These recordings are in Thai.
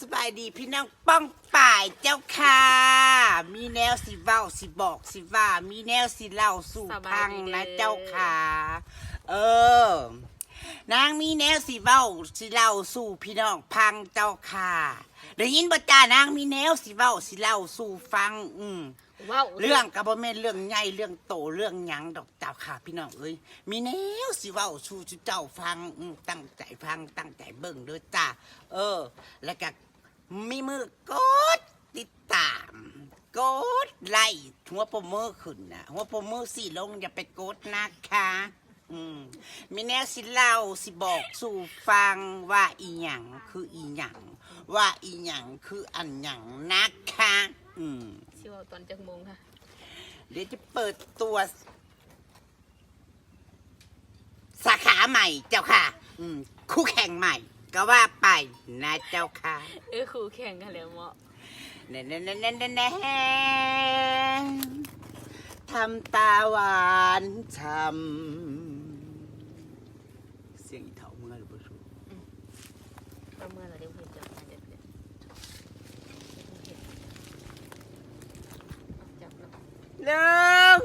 สบายดีพี่น้องป้องป่ายเจ้าค่ะ มีแนวสิเว้าสิบอกสิว่า มีแนวสิเล่าสู่สบายพังดีนะเด้อเจ้าค่ะ เออ นางมีแนวสิเว้าสิเล่าสู่พี่น้องพังเจ้าค่ะได้ยินบ่จ้านางมีแนวสิเว้าสิเล่าสู่ฟัง อืม ว้าวเรื่องกับบ่แม่นเรื่องใหญ่เรื่องโตเรื่องหยังดอกจ้าค่ะพี่น้องเอ้ยมีแนวสิเว้าสู่เจ้าฟังอืมตั้งใจฟังตั้งใจเบิ่งเด้อจ้าเออ แล้วก็มีมือกดติดตามกดไล่หัวโปรมือขึ้นนะหัวโปรมือสีลงอย่าไปกดนะคะ อืมมีแนวสิเล่าสิบอกสู่ฟังว่าอีหยังคืออีหยังว่าอีหยังคืออันหยังนะคะ อืม ชิวาตอนจักโมงค่ะ เดี๋ยวจะเปิดตัว สาขาใหม่เจ้าค่ะ อืม คู่แข่งใหม่ ก็ว่าไปนะเจ้าค่ะเออครูแข่งกันแล้วเหมาะแน่แน่แน่แน่แน่แน่ทำตาหวานช้ำเสียงอีเถาเมื่อหรือเปล่าชู ประเมื่อเราเดี๋ยวเพื่อนจะมาเด็ดเด็ดจับแล้ว หนึ่ง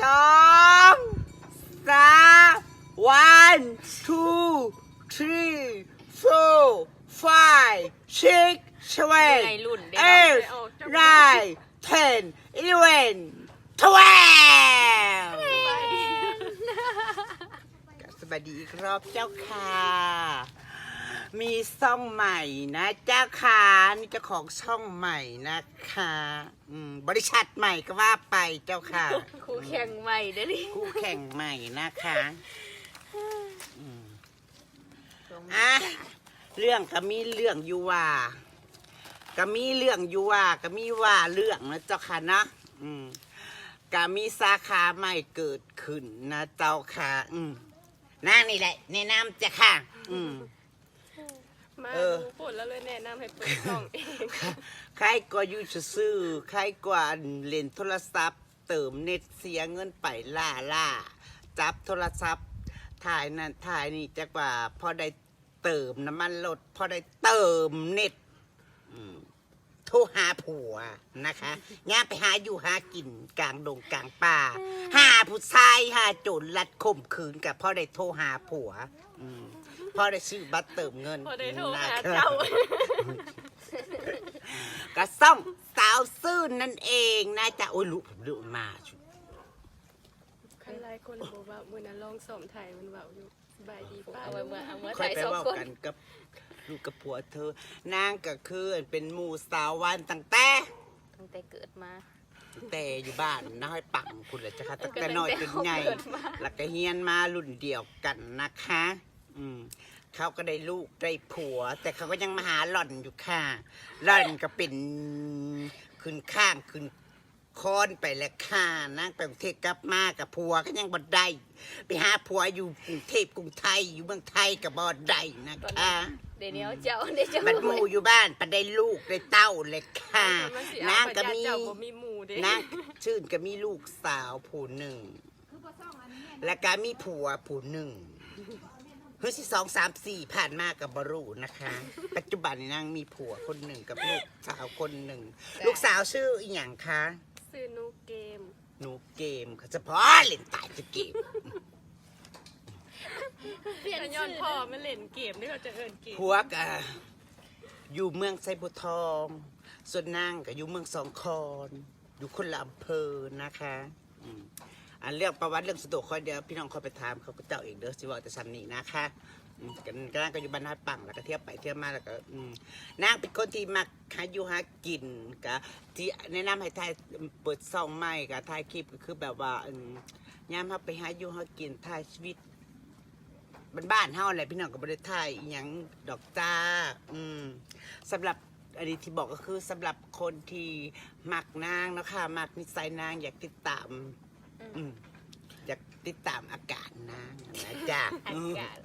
สองสาม one two three four five six ใน seven รุ่นเดี๋ยว eight เอาจับ nine ten eleven twelve สวัสดีอีกรอบเจ้าค่ะ มีช่องใหม่นะเจ้าค่ะนี่เจ้าของช่องใหม่นะคะอืมบริษัทใหม่ก็ว่าไปเจ้าค่ะครูแข่งใหม่เด้อนี่คู่แข่งใหม่นะคะอืมลงอะเรื่องก็มีเรื่องอยู่ว่าก็มีเรื่องอยู่ว่าก็มีว่าเรื่องนะเจ้าค่ะนะอืมก็มีสาขาใหม่เกิดขึ้นนะเจ้าค่ะ อืมนั่นนี่แหละแนะนำจ้ะค่ะ อืม มาเออ ดูผลแล้วเลยแนะนำให้เปิดกล่องเอง ใครก็อยู่ซื่อๆใครกว่าเล่นโทรศัพท์ เติมเน็ตเสียเงินไปล่าล่าจับโทรศัพท์ ถ่ายนั่นถ่ายนี่จักว่าพอได้เติมน้ำมันรถพอได้เติมเน็ตอืมโทรหาผัวนะคะย่าไปหาอยู่หากินกลางดงกลางป่า หาผู้ชายหาโจรลัดข่มขืนกับพ่อได้โทรหาผัว อืม พ่อได้ซื้อบัตรเติมเงินพอได้โทรหานะคะเจ้า กระซ่องสาวซื่นนั่นเองนะจ๊ะโอ้ยลุผมลุมาชุคันหลายคนบอกว่ามือนั้นลองสอมถ่ายมันเบาอยู่สบายดีป้าเอาไว้เมื่อเอาเมื่อค่อยถ่ายไปสองเว่าคนกันกับลูกกับผัวเธอ นางก็คือเป็นหมู่สาววันตั้งแต่ ตั้งแต่เกิดมา แต่อยู่บ้านน้อยปังคุณเลยจ้ะค่ะตั้งก็แต่ตั้งน้อยแต่จนใหญ่เกิดมาแล้วก็เฮียนมารุ่นเดียวกันนะคะ อืมเขาก็ได้ลูกได้ผัว แต่เขาก็ยังมาหาหล่อนอยู่ค่ะหล่อนก็เป็นขึ้นข้างขึ้นคอนไปแล้วค่ะนางไปกรุงเทพกลับมากับผัวก็ยังบ่ได้ ไปหาผัวอยู่กรุงเทพกรุงไทยอยู่เมืองไทยกับบ่ได้นะคะเดี๋ยวนี้เอาเจ้าเดี๋ยวเจ้าบัดหมูอยู่บ้านปัดได้ลูกได้เต้าเลยค่ะมันสินางเอาก็ประมีเจ้าบ่มีหมู่เด้นางชื่นก็มีลูกสาวผู้หนึ่ง และก็มีผัวผู้หนึ่ง เฮ้ยสิสองสามสี่ผ่านมากับบรูนะคะ ปัจจุบันนี้นางมีผัวคนหนึ่งกับลูกสาวคนหนึ่ง ลูกสาวชื่ออีหยังคะซื้อนูเกมหนูเกมค่ะเฉพาะเล่นตายจะเกมเปลี่ยนย้อนพ่อมาเล่นเกมนี่เขาจะเอิ้นเกมผัวกะอยู่เมืองไซบุทอง ส่วนนางก็อยู่เมืองสองคอน อยู่คนละอำเภอนะคะ อันเรื่องประวัติเรื่องสะดวกคอยเดียวพี่น้องคอยไปถามเขาก็เจ้าเองเด้อสิว่าแต่ซ้ำนี่นะคะอืมกันก็นางก็อยู่บ้านนาปังแล้วก็เที่ยวไปเที่ยวมาแล้วก็อืมนางเป็นคนที่มักหาอยู่หากินกะที่แนะนำให้ถ่ายเปิดซองใหม่กะถ่ายคลิปก็คือแบบว่าอืมยามเขาไปหาอยู่หากินถ่ายชีวิตบ้านๆเฮาแหละพี่น้องก็บ่ได้ถ่ายอหยังดอกจ้าอืมสำหรับอันนี้ที่บอกก็คือสำหรับคนที่มักนางเนาะค่ะมักนิสัยนางอยากติดตาม อืมอยากติดตามอาการนางนะจ้าอากาศ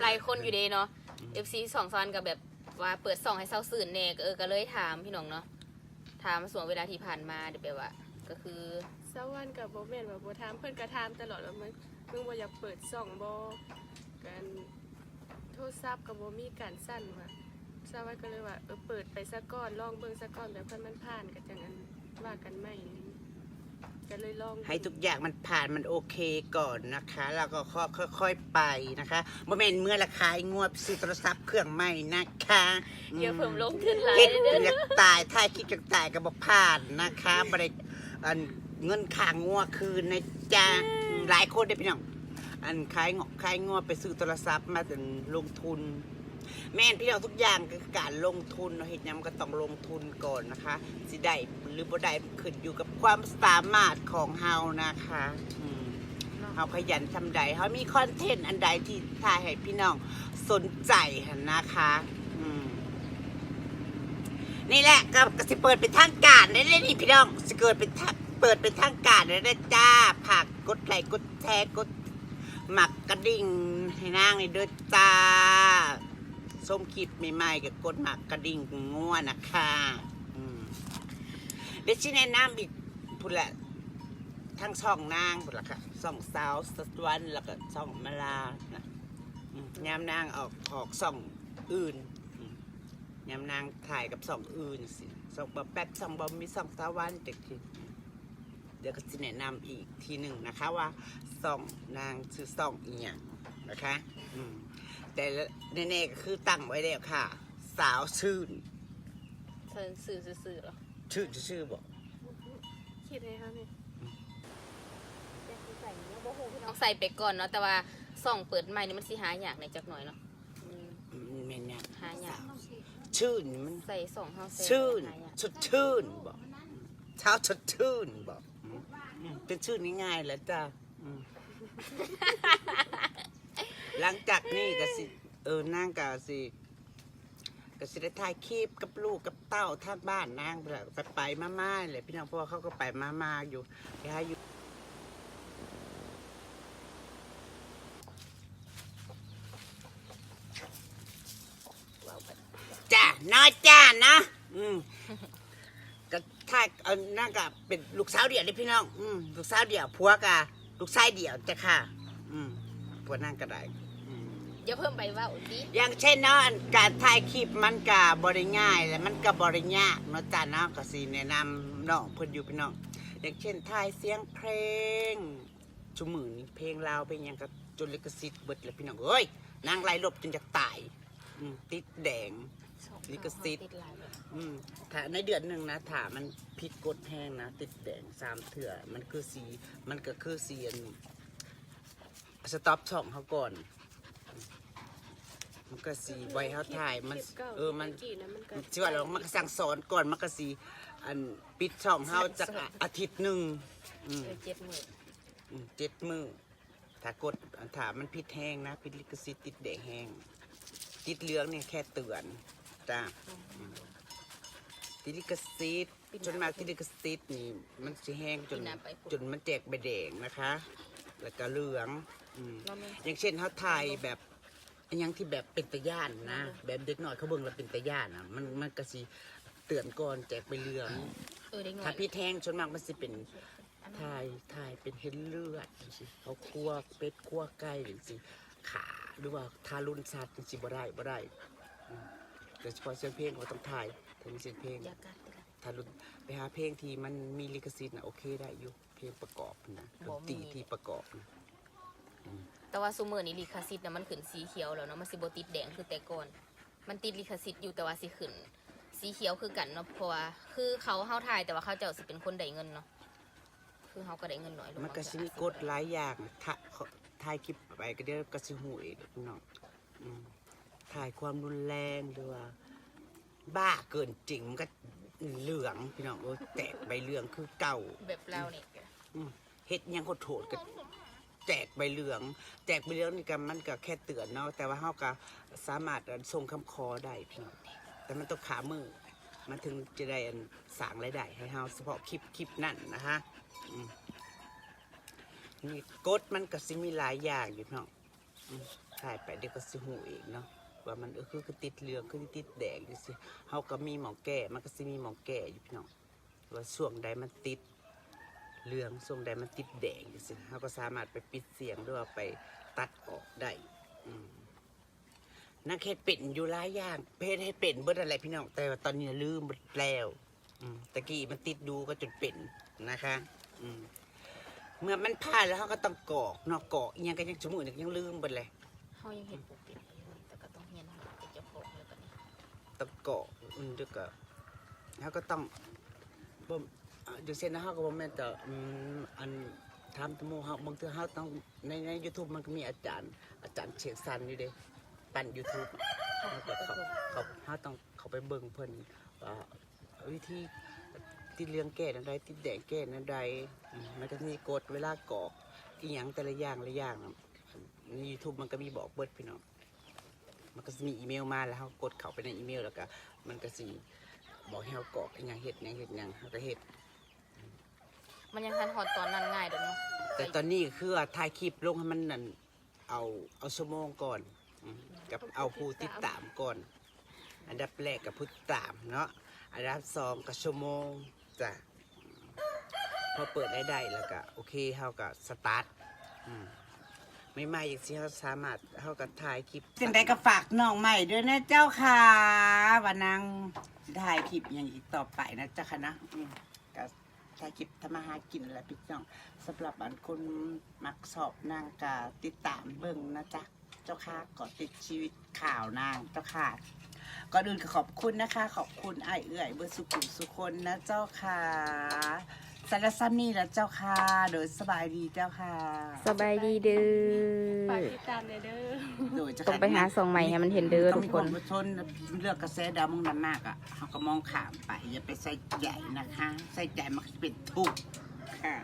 หลายคนอยู่เดเนาะ FC สองซันกับแบบว่าเปิดส่องให้เศร้าสื่นแน่ก็เออก็เลยถามพี่น้องเนาะถามส่วนเวลาที่ผ่านมาเดี๋ยวแบบว่า ก็คือสวรรค์กับบ่แม่นว่าบ่ถามเพิ่นก็ถามตลอดว่ามึงมึงบ่อยากเปิดซ่องบ่การโทรศัพท์ก็บ่มีการสั่นว่าสาวาก็เลยว่าเออเปิดไปซะก่อนลองเบิ่งซะก่อนแบบเพิ่นมันผ่านก็จังอันว่ากันใหม่นี่ ก็เลยลองให้ทุกอย่างมันผ่านมันโอเคก่อนนะคะแล้วก็ค่อยๆไปนะคะบ่แม่นเมื่อราคายงวดซื้อโทรศัพท์เครื่องใหม่นะคะเดี๋ยวเพิ่มลงทุนหลายเฮ็ดเด้ออยากตายถ้าคิดอยากตายก็บ่ผ่านนะคะบ่ได้อันเงินค่างวคืนนะจ๊ะหลายคนได้พี่น้องอันขายงอกขายงวไปซื้อโทรศัพท์มาถึงลงทุน แม่นพี่น้องทุกอย่างคือการลงทุนเนาะเฮ็ดยังก็ต้องลงทุนก่อนนะคะ สิได้หรือบ่ได้ขึ้นอยู่กับความสามารถของเฮานะคะอืมเฮาขยันทำใดเฮามีคอนเทนต์อันใดที่ถ่ายให้พี่น้องสนใจนะคะนี่แหละก็กสิเปิดเป็นทางการได้เลยนี่พี่น้องสิเกิดเป็นทางเปิดเป็นทางการได้เลยจ้าฝากกดไลค์กดแชร์กดหมักกระดิ่งให้นางนี่เด้อจ้า ส้มคลิปใหม่ๆกับกดหมากกระดิ่งง่วนะคะอืมเดี๋ยวชิแนะนำอีกพุ่นละทั้งช่องนางพุ่นละค่ะช่องสาวสตวันแล้วก็ช่องมาลานะอืมยามนางออกออกช่องอื่นอืมยามนางถ่ายกับช่องอื่นสิช่องบอแป๊บช่องบอมีช่องสาววันเด็กทีเดี๋ยวก็จะแนะนำอีกทีหนึ่งนะคะว่าช่องนางชื่อช่องอีหยังนะคะ อืม แต่แน่ๆก็คือตั้งไว้แล้วค่ะ สาวชื่นเซินสื่อซื่อๆเหรอชื่อชื่อบอกคิดให้เฮานี่ต้องใส่ไปก่อนเนาะแต่ว่าส่องเปิดใหม่นี่มันสิหาอยากในจักหน่อยเนาะอืมอืมแม่นเนี่ยหาอยากชื่นมันใส่ส่องเฮาใส่ชื่นหาอยากสดชื่นบอกเช้าสดชื่นบอกอืมอืมเป็นชื่นง่ายๆแล้วจ้าอืม หลังจากนี้ก็สิ เออนั่งก็สิก็สิได้ถ่ายคลิปกับลูกกับเต้าท่านบ้านนางไปแล้วไปไปมาๆเลยพี่น้องเพราะว่าเขาก็ไปมาๆอยู่ไปหาอยู่จ้าน้อยจ้านะอืมก็ถ้าเอานั่นก็เป็นลูกสาวเดี่ยวเลยพี่น้องอืมลูกสาวเดี่ยวผัวกะลูกชายเดี่ยวจ้ะค่ะ อืมผัวนั่งก็ได้ อืมอย่าเพิ่มไปว่าอุดิอย่างเช่นเนาะอันการถ่ายคลิปมันก็บริง่ายและมันก็บริยากเนาะจ้าเนาะก็สิแนะนำน้องเพิ่นอยู่พี่น้องอย่างเช่นถ่ายเสียงเพลงชุมือนี่เพลงลาวเป็นหยังกับจนลิขสิทธิ์เบิดเลยพี่น้องเอ้ยนางไล่ลบจนจะตายอืมติดแดง ลิขสิทธิ์ติดหลายแบบอืมถ้าในเดือนหนึ่งนะถ้ามันผิดกฎแห้งนะ ติดแดงสามเถื่อมันคือสี มันก็คือสีอันสต็อปช่องเขาก่อน มันก็สีไว้เขาถ่ายมันคลิปก่าเออมันกี่นะมันก็ชื่อว่าเรามันก็สั่งสอนก่อนมันก็สีอันปิดช่องเขาจะอาทิตย์หนึ่งอืมเออเจ็ดหมื่นอืมเจ็ดมือถ้ากดถ้ามันผิดแห้งนะผิดลิขสิทธิ์ติดแดงแห้งติดเหลืองเนี่ยแค่เตือนจ้าติลิกซิตจนมากติลิกซิตนี่ มันสิแห้งจนจนมันแจกใบแดงนะคะ แล้วก็เหลืองอืมเราไม่อย่างเช่นเขาถ่ายแบบ อันยังที่แบบเป็นตะย่านนะแบบเด็กหน่อยเขาเบิ่งแล้วเป็นตะย่านอะมันมันก็สิเตือนก่อนแจกใบเหลืองเออเด็กหน่อถ้ายพี่แทงชนมากมันสิเป็นถ่ายถ่ายเป็นเห็นเลือดจังซี่เขาคั่วเป็ดคั่วไก่จังซี่ขาหรือว่าทารุณสัตว์จังซี่บ่ได้บ่ได้อืมโดยเฉพาะเสียงเพลงเราต้องถ่ายถึงเสียงเพลง อยากกัดติดหลายถ้ารุ่นไปหาเพลงที่มันมีลิขสิทธิ์นะโอเคได้อยู่เพลงประกอบนะดนตรีที่ประกอบนะ แต่ว่าซูเมอร์นี่ลิขสิทธิ์นะมันขึ้นสีเขียวแล้วเนาะมันสิบ่ติดแดงคือแต่ก่อนมันติดลิขสิทธิ์อยู่แต่ว่าสิขึ้น สีเขียวคือกันเนาะเพราะว่าคือเขาเฮาถ่ายแต่ว่าเขาเจ้าสิเป็นคนได้เงินเนาะคือเขาก็ได้เงินน้อยลงมันก็สิมีกฎหลายอย่างถ้าถ่ายคลิปไปก็เดี๋ยวก็สิหูอีกพี่น้องอืมถ่ายความรุนแรงหรือว่าบ้าเกินจริงมันก็เหลืองพี่น้องโอ้ยแตกใบเหลืองคือเก่าแบบเราเนี่ยอืมเฮ็ดหยังก็โทษก็ แจกใบเหลือง แจกใบเหลืองนี่ก็มันก็แค่เตือนเนาะแต่ว่าเฮาก็สามารถส่งคำขอได้พี่น้องแต่มันต้องขามือมันถึงจะได้สางรายได้ให้เฮาเฉพาะคลิปคลิปนั่นนะฮะนี่กฎมันก็สิมีหลายอย่างอยู่เนาะถ่ายไปเดี๋ยวก็สิหูเองเนาะว่ามันคือคือติดเหลืองคือติดแดงอยู่สิเฮาก็มีหมอแก้มันก็สิมีหมอแก้อยู่พี่น้องว่าช่วงใดมันติด เหลืองทรงใดมันติดแดงอยู่สิเราก็สามารถไปปิดเสียงหรือว่าไปตัดออกได้อืมนักเฮ็ดเป็นอยู่หลายอย่างเพศให้เป็นเบิดอะไรพี่น้องแต่ว่าตอนนี้ลืมหมดแล้วอืมตะกี้มันติดดูก็จนเป็นนะคะอืมเมื่อมันผ่านแล้วเขาก็ต้องกรอกเนอกกรอกอิหยังก็ยังสมมุติยังลืมหมดเลยเฮายังเห็นปกปิดอยู่แต่ก็ต้องเรียนให้เป็นเจ้าของเลยบัดนี้ต้องกรอกอืมเดี๋ยวก็เขาก็ต้องบ่ม อ่าอย่างเช่นนะเขาก็บ่แม่นแต่อืมอันทำตะโมเขาบางทีเขาต้องในในยูทูบมันก็มีอาจารย์ อาจารย์เชียงซันอยู่เด้ปั่นยูทูบเขาก็เขาเขาเขาต้องเขาไปเบิ่งเพิ่นว่าวิธีที่เรื่องแก้นั้นใดที่แดงแก้นั้นใดอืมมันก็มีกฎเวลากรอกอีหยังแต่ละอย่างละอย่างน่ะในยูทูบมันก็มีบอกเบิดพี่น้อง มันก็จะมีอีเมลมาแล้วเขากดเข้าไปในอีเมลแล้วก็มันก็สิบอกให้เรากรอกอีหยังเฮ็ดหยังเฮ็ดหยังเขาก็เฮ็ด มันยังทันฮอดตอนนั้นง่ายเด้อเนาะแต่ตอนนี้คือว่าถ่ายคลิปลงให้มันนั่นเอาเอาชั่วโมงก่อนอืมกับเอาผู้ติดตามก่อน อันดับแรกกับผู้ติดตามเนาะอันดับสองกับชั่วโมงจ้ะพอเปิดได้ได้แล้วก็โอเคเฮาก็สตาร์ทอืมไม่ไม่อีกสิเขาสามารถเฮาก็ถ่ายคลิป จังไดก็ฝากน้องใหม่ด้วยนะเจ้าค่ะว่านางถ่ายคลิปอย่างอีกต่อไปนะเจ้าค่ะนะอืมก็ ถ่ายคลิปทำมาหากินแหละพี่น้องสำหรับอันคนมักสอบนางกาติดตามเบิ่งนะจ๊ะเจ้าค่ะก่อติดชีวิตข่าวนางเจ้าค่ะก่อนอื่นขอบคุณนะคะ ขอบคุณไอเอื่อยเบอร์สุขุมสุคนนะเจ้าค่ะ สารซัมนี่แล้วเจ้าค่ะ โดยสบายดีเจ้าค่ะ สบายดีเด้ฝากอติดตามเลยเด้อโดยเจ้าต้องไปหาซองใหม่ให้มันเห็นเด้อต้อทุงกมีคคนนชนเลือกกระแสดาวมองนั้นมากอะเขาก็มองขามไปอย่าไปใส่ใจนะคะ ใส่ใจมันก็จะเป็นทุกข์ค่ะ